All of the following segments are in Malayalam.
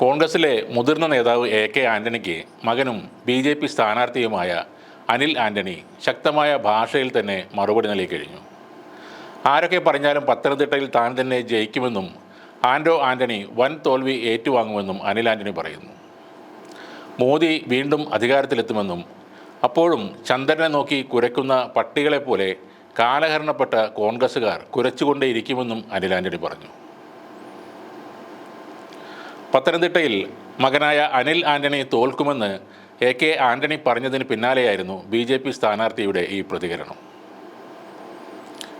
കോൺഗ്രസിലെ മുതിർന്ന നേതാവ് എ കെ ആന്റണിക്ക് മകനും ബി ജെ പി സ്ഥാനാർത്ഥിയുമായ അനിൽ ആന്റണി ശക്തമായ ഭാഷയിൽ തന്നെ മറുപടി നൽകി കഴിഞ്ഞു. ആരൊക്കെ പറഞ്ഞാലും പത്തനംതിട്ടയിൽ താൻ തന്നെ ജയിക്കുമെന്നും ആൻഡോ ആന്റണി വൻ തോൽവി ഏറ്റുവാങ്ങുമെന്നും അനിൽ ആന്റണി പറയുന്നു. മോദി വീണ്ടും അധികാരത്തിലെത്തുമെന്നും അപ്പോഴും ചന്ദ്രനെ നോക്കി കുരയ്ക്കുന്ന പട്ടികളെപ്പോലെ കാലഹരണപ്പെട്ട കോൺഗ്രസ്സുകാർ കുരച്ചുകൊണ്ടേയിരിക്കുമെന്നും അനിൽ ആന്റണി പറഞ്ഞു. പത്തനംതിട്ടയിൽ മകനായ അനിൽ ആന്റണി തോൽക്കുമെന്ന് എ കെ ആന്റണി പറഞ്ഞതിന് പിന്നാലെയായിരുന്നു ബി ജെ പി സ്ഥാനാർത്ഥിയുടെ ഈ പ്രതികരണം.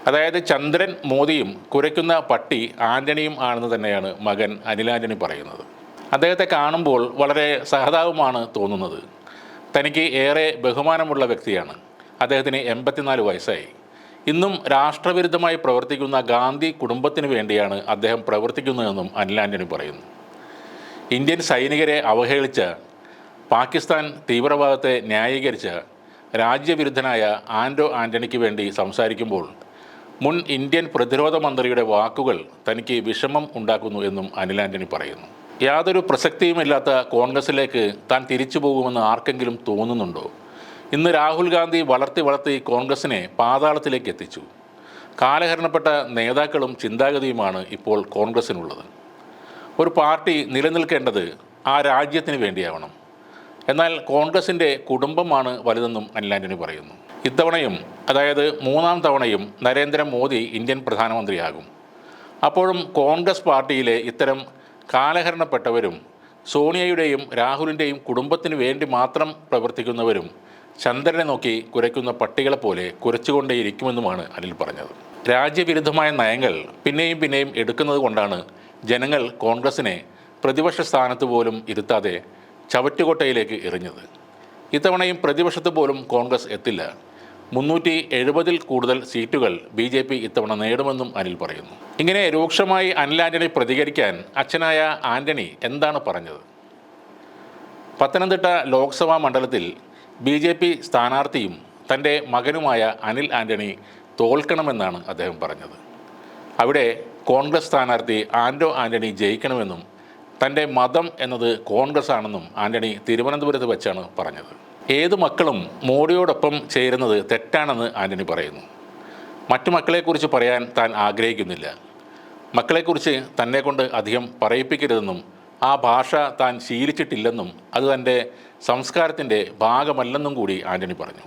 അതായത് ചന്ദ്രൻ മോദിയും കുരയ്ക്കുന്ന പട്ടി ആന്റണിയും ആണെന്ന് തന്നെയാണ് മകൻ അനിൽ ആന്റണി പറയുന്നത്. അദ്ദേഹത്തെ കാണുമ്പോൾ വളരെ സഹതാപമാണ് തോന്നുന്നത്. തനിക്ക് ഏറെ ബഹുമാനമുള്ള വ്യക്തിയാണ്. അദ്ദേഹത്തിന് എൺപത്തിനാല് വയസ്സായി. ഇന്നും രാഷ്ട്രവിരുദ്ധമായി പ്രവർത്തിക്കുന്ന ഗാന്ധി കുടുംബത്തിന് വേണ്ടിയാണ് അദ്ദേഹം പ്രവർത്തിക്കുന്നതെന്നും അനിൽ ആന്റണി പറയുന്നു. ഇന്ത്യൻ സൈനികരെ അവഹേളിച്ച് പാകിസ്ഥാൻ തീവ്രവാദത്തെ ന്യായീകരിച്ച് രാജ്യവിരുദ്ധനായ ആൻഡോ ആന്റണിക്ക് വേണ്ടി സംസാരിക്കുമ്പോൾ മുൻ ഇന്ത്യൻ പ്രതിരോധ മന്ത്രിയുടെ വാക്കുകൾ തനിക്ക് വിഷമം ഉണ്ടാക്കുന്നു എന്നും അനിൽ ആന്റണി പറയുന്നു. യാതൊരു പ്രസക്തിയുമില്ലാത്ത കോൺഗ്രസിലേക്ക് താൻ തിരിച്ചു പോകുമെന്ന് ആർക്കെങ്കിലും തോന്നുന്നുണ്ടോ? ഇന്ന് രാഹുൽ ഗാന്ധി വളർത്തി വളർത്തി കോൺഗ്രസിനെ പാതാളത്തിലേക്ക് എത്തിച്ചു. കാലഹരണപ്പെട്ട നേതാക്കളും ചിന്താഗതിയുമാണ് ഇപ്പോൾ കോൺഗ്രസിനുള്ളത്. ഒരു പാർട്ടി നിലനിൽക്കേണ്ടത് ആ രാജ്യത്തിന് വേണ്ടിയാവണം. എന്നാൽ കോൺഗ്രസിന്റെ കുടുംബമാണ് വലുതെന്നും അനിലാന്റണി പറയുന്നു. ഇത്തവണയും അതായത് മൂന്നാം തവണയും നരേന്ദ്രമോദി ഇന്ത്യൻ പ്രധാനമന്ത്രിയാകും. അപ്പോഴും കോൺഗ്രസ് പാർട്ടിയിലെ ഇത്തരം കാലഹരണപ്പെട്ടവരും സോണിയയുടെയും രാഹുലിന്റെയും കുടുംബത്തിന് വേണ്ടി മാത്രം പ്രവർത്തിക്കുന്നവരും ചന്ദ്രനെ നോക്കി കുരയ്ക്കുന്ന പട്ടികളെ പോലെ കുരച്ചുകൊണ്ടേയിരിക്കുമെന്നുമാണ് അനിൽ പറഞ്ഞത്. രാജ്യവിരുദ്ധമായ നയങ്ങൾ പിന്നെയും പിന്നെയും എടുക്കുന്നത് കൊണ്ടാണ് ജനങ്ങൾ കോൺഗ്രസിനെ പ്രതിപക്ഷ സ്ഥാനത്ത് പോലും ഇരുത്താതെ ചവറ്റുകൊട്ടയിലേക്ക് എറിഞ്ഞത്. ഇത്തവണയും പ്രതിപക്ഷത്ത് പോലും കോൺഗ്രസ് എത്തില്ല. മുന്നൂറ്റി എഴുപതിൽ കൂടുതൽ സീറ്റുകൾ ബി ജെ പി ഇത്തവണ നേടുമെന്നും അനിൽ പറയുന്നു. ഇങ്ങനെ രൂക്ഷമായി അനിൽ ആന്റണി പ്രതികരിക്കാൻ അച്ഛനായ ആന്റണി എന്താണ് പറഞ്ഞത്? പത്തനംതിട്ട ലോക്സഭാ മണ്ഡലത്തിൽ ബി ജെ പി സ്ഥാനാർത്ഥിയും തന്റെ മകനുമായ അനിൽ ആന്റണി തോൽക്കണമെന്നാണ് അദ്ദേഹം പറഞ്ഞത്. അവിടെ കോൺഗ്രസ് സ്ഥാനാർത്ഥി ആൻഡോ ആന്റണി ജയിക്കണമെന്നും തന്റെ മതം എന്നത് കോൺഗ്രസ് ആണെന്നും ആന്റണി തിരുവനന്തപുരത്ത് വെച്ചാണ് പറഞ്ഞത്. ഏത് മക്കളും മോഡിയോടൊപ്പം ചേരുന്നത് തെറ്റാണെന്ന് ആന്റണി പറയുന്നു. മറ്റു മക്കളെക്കുറിച്ച് പറയാൻ താൻ ആഗ്രഹിക്കുന്നില്ല. മക്കളെക്കുറിച്ച് തന്നെ കൊണ്ട് അധികം പറയിപ്പിക്കരുതെന്നും ആ ഭാഷ താൻ ശീലിച്ചിട്ടില്ലെന്നും അത് തന്റെ സംസ്കാരത്തിന്റെ ഭാഗമല്ലെന്നും കൂടി ആന്റണി പറഞ്ഞു.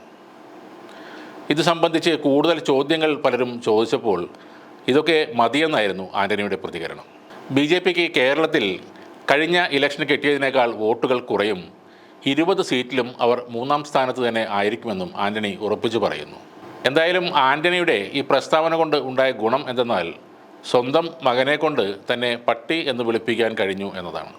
ഇത് സംബന്ധിച്ച് കൂടുതൽ ചോദ്യങ്ങൾ പലരും ചോദിച്ചപ്പോൾ ഇതൊക്കെ മതിയെന്നായിരുന്നു ആന്റണിയുടെ പ്രതികരണം. ബി ജെ പിക്ക് കേരളത്തിൽ കഴിഞ്ഞ ഇലക്ഷന് കിട്ടിയതിനേക്കാൾ വോട്ടുകൾ കുറയും. ഇരുപത് സീറ്റിലും അവർ മൂന്നാം സ്ഥാനത്ത് തന്നെ ആയിരിക്കുമെന്നും ആന്റണി ഉറപ്പിച്ചു പറയുന്നു. എന്തായാലും ആന്റണിയുടെ ഈ പ്രസ്താവന കൊണ്ട് ഉണ്ടായ ഗുണം എന്തെന്നാൽ സ്വന്തം മകനെ കൊണ്ട് തന്നെ പട്ടി എന്ന് വിളിപ്പിക്കാൻ കഴിഞ്ഞു എന്നതാണ്.